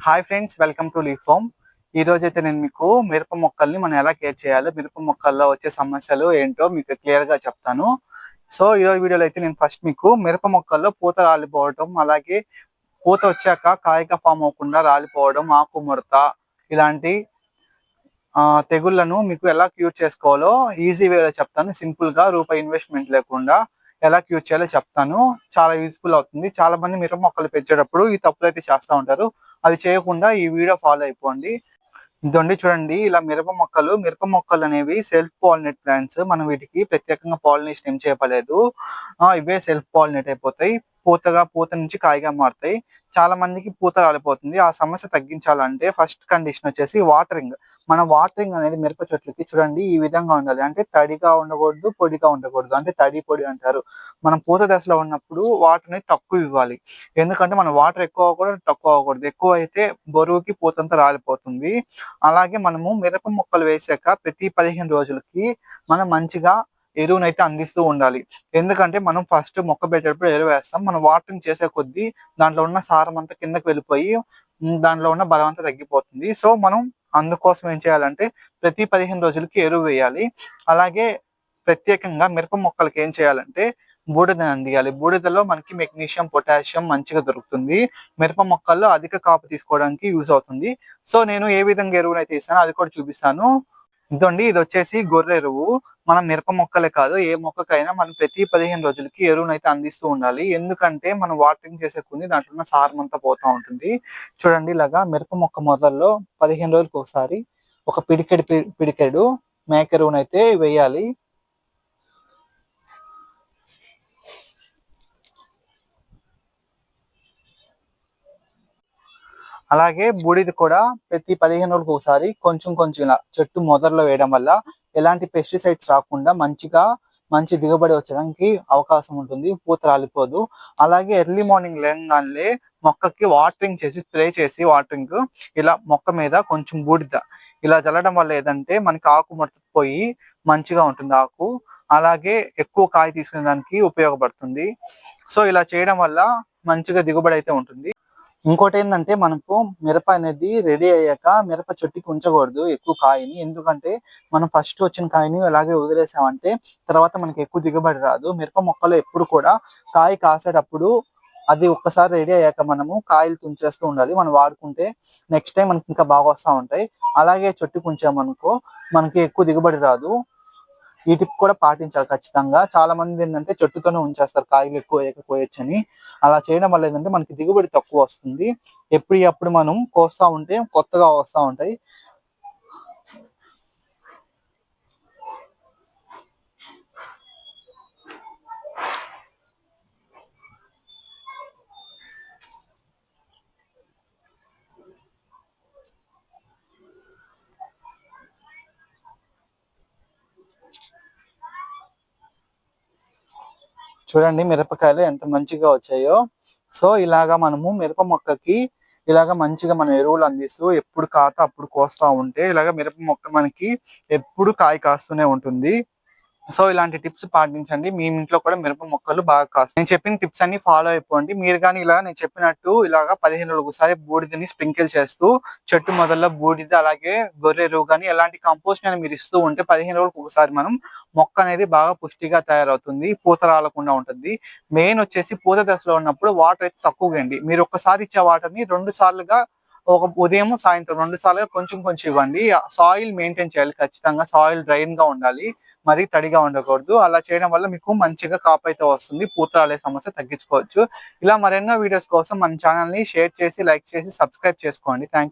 Hi friends welcome to leaf farm ఈ రోజు అయితే నేను మీకు మిరప మొక్కల్ని మనం ఎలా కేర్ చేయాలో మిరప మొక్కల్లో వచ్చే సమస్యలు ఏంటో మీకు క్లియర్గా చెప్తాను. సో ఈ రోజు వీడియోలో అయితే నేను ఫస్ట్ మీకు మిరప మొక్కల్లో పూత రాలిపోవడం అలాగే పూత వచ్చాక కాయగా ఫామ్ అవ్వకుండా రాలిపోవడం ఆకు ముడత ఇలాంటి ఆ, తెగుళ్ళను మీకు ఎలా క్యూర్ చేసుకోవాలో ఈజీ వేలో చెప్తాను. సింపుల్గా రూపాయి ఇన్వెస్ట్మెంట్ లేకుండా ఎలా క్యూర్ చేయాలో చెప్తాను. చాలా యూజ్ఫుల్ అవుతుంది. చాలా మంది మిరప మొక్కలు పెంచేటప్పుడు ఈ తప్పులు అయితే చేస్తూ ఉంటారు. అవి చేయకుండా ఈ వీడియో ఫాలో అయిపోండి. ఇదండి చూడండి ఇలా మిరప మొక్కలు మిరప మొక్కలు అనేవి సెల్ఫ్ పాలినేట్ ప్లాంట్స్ మనం వీటికి ప్రత్యేకంగా పాలినేషన్ ఏం చేయలేదు ఇవే సెల్ఫ్ పాలినేట్ అయిపోతాయి. పూతగా పూత నుంచి కాయగా మారుతాయి. చాలా మందికి పూత రాలిపోతుంది. ఆ సమస్య తగ్గించాలంటే ఫస్ట్ కండిషన్ వచ్చేసి వాటరింగ్. మన వాటరింగ్ అనేది మిరప చెట్లకి చూడండి ఈ విధంగా ఉండాలి. అంటే తడిగా ఉండకూడదు పొడిగా ఉండకూడదు. అంటే తడి పొడి అంటారు. మనం పూత దశలో ఉన్నప్పుడు వాటర్ తక్కువ ఇవ్వాలి. ఎందుకంటే మనం వాటర్ ఎక్కువ అవ్వకూడదు తక్కువ అవ్వకూడదు. ఎక్కువ అయితే బరువుకి పూతంతా రాలిపోతుంది. అలాగే మనము మిరప మొక్కలు వేసాక ప్రతి పదిహేను రోజులకి మనం మంచిగా ఎరువునైతే అందిస్తూ ఉండాలి. ఎందుకంటే మనం ఫస్ట్ మొక్క పెట్టేటప్పుడు ఎరువు వేస్తాం. మనం వాటరింగ్ చేసే కొద్దీ దాంట్లో ఉన్న సారం అంతా కిందకి వెళ్ళిపోయి దాంట్లో ఉన్న బలం అంతా తగ్గిపోతుంది. సో మనం అందుకోసం ఏం చేయాలంటే ప్రతి పదిహేను రోజులకి ఎరువు వేయాలి. అలాగే ప్రత్యేకంగా మిరప మొక్కలకి ఏం చేయాలంటే బూడిద అందియాలి. బూడిదలో మనకి మెగ్నీషియం పొటాషియం మంచిగా దొరుకుతుంది. మిరప మొక్కల్లో అధిక కాపు తీసుకోవడానికి యూజ్ అవుతుంది. సో నేను ఏ విధంగా ఎరువునైతే ఇస్తానో అది కూడా చూపిస్తాను. ఇదండి ఇది వచ్చేసి గొర్రె ఎరువు. మనం మిరప మొక్కలే కాదు ఏ మొక్కకైనా మనం ప్రతి పదిహేను రోజులకి ఎరువునైతే అందిస్తూ ఉండాలి. ఎందుకంటే మనం వాటరింగ్ చేసే కొన్ని దాంట్లో ఉన్న సారం అంతా పోతా ఉంటుంది. చూడండి ఇలాగా మిరప మొక్క మొదల్లో పదిహేను రోజులకు ఒకసారి ఒక పిడికెడు పిడికెడు మేక ఎరువునైతే వేయాలి. అలాగే బూడిద కూడా ప్రతి పదిహేను రోజులకు ఒకసారి కొంచెం కొంచెం ఇలా చెట్టు మొదల్లో వేయడం వల్ల ఎలాంటి పెస్టిసైడ్స్ రాకుండా మంచిగా మంచి దిగుబడి వచ్చడానికి అవకాశం ఉంటుంది. పూత రాలిపోదు. అలాగే ఎర్లీ మార్నింగ్ లేగానే మొక్కకి వాటరింగ్ చేసి స్ప్రే చేసి వాటరింగ్ ఇలా మొక్క మీద కొంచెం బూడిద ఇలా చల్లడం వల్ల ఏదంటే మనకి ఆకు ముడతపోయి మంచిగా ఉంటుంది ఆకు. అలాగే ఎక్కువ కాయ తీసుకునే దానికి ఉపయోగపడుతుంది. సో ఇలా చేయడం వల్ల మంచిగా దిగుబడి అయితే ఉంటుంది. ఇంకోటి ఏంటంటే మనకు మిరప అనేది రెడీ అయ్యాక మిరప చెట్టుకి ఉంచకూడదు ఎక్కువ కాయని. ఎందుకంటే మనం ఫస్ట్ వచ్చిన కాయని అలాగే వదిలేసామంటే తర్వాత మనకి ఎక్కువ దిగుబడి రాదు. మిరప మొక్కలు ఎప్పుడు కూడా కాయ కాసేటప్పుడు అది ఒక్కసారి రెడీ అయ్యాక మనము కాయలు తుంచేస్తూ ఉండాలి. మనం వాడుకుంటే నెక్స్ట్ టైం మనకి ఇంకా బాగా వస్తూ ఉంటాయి. అలాగే చెట్టు కుంచామనుకో మనకి ఎక్కువ దిగుబడి రాదు. వీటికి కూడా పాటించాలి ఖచ్చితంగా. చాలా మంది ఏంటంటే చెట్టుతోనే ఉంచేస్తారు కాయలు ఎక్కువ అయ్యాక అలా చేయడం వల్ల ఏంటంటే మనకి దిగుబడి తక్కువ వస్తుంది. ఎప్పుడు అప్పుడు మనం కోస్తా ఉంటే కొత్తగా వస్తూ ఉంటాయి. చూడండి మిరపకాయలు ఎంత మంచిగా వచ్చాయో. సో ఇలాగా మనము మిరప మొక్కకి ఇలాగ మంచిగా మన ఎరువులు అందిస్తూ ఎప్పుడు కాత అప్పుడు కోస్తా ఉంటే ఇలాగ మిరప మొక్క మనకి ఎప్పుడు కాయ కాస్తూనే ఉంటుంది. సో ఇలాంటి టిప్స్ పాటించండి. మీ ఇంట్లో కూడా మిరప మొక్కలు బాగా కాస్తాయి. నేను చెప్పిన టిప్స్ అన్ని ఫాలో అయిపోండి. మీరు కానీ ఇలా నేను చెప్పినట్టు ఇలాగా పదిహేను రోజులకు ఒకసారి బూడిదని స్ప్రింకిల్ చేస్తూ చెట్టు మొదల్లో బూడిద అలాగే గొర్రె ఎరువు కానీ ఎలాంటి కంపోస్ట్ అని మీరు ఇస్తూ ఉంటే పదిహేను రోజులకు ఒకసారి మనం మొక్క అనేది బాగా పుష్టిగా తయారవుతుంది. పూత రాలకుండా ఉంటుంది. మెయిన్ వచ్చేసి పూత దశలో ఉన్నప్పుడు వాటర్ అయితే తక్కువగా మీరు ఒక్కసారి ఇచ్చే వాటర్ని రెండు సార్లుగా ఒక ఉదయం సాయంత్రం రెండు సార్లుగా కొంచెం కొంచెం ఇవ్వండి. సాయిల్ మెయింటైన్ చేయాలి ఖచ్చితంగా. సాయిల్ డ్రైన్గా ఉండాలి. మరీ తడిగా ఉండకూడదు. అలా చేయడం వల్ల మీకు మంచిగా కాపు అయితే వస్తుంది. పూత రాలే సమస్య తగ్గించుకోవచ్చు. ఇలా మరెన్నో వీడియోస్ కోసం మన ఛానల్ని షేర్ చేసి లైక్ చేసి సబ్స్క్రైబ్ చేసుకోండి. థ్యాంక్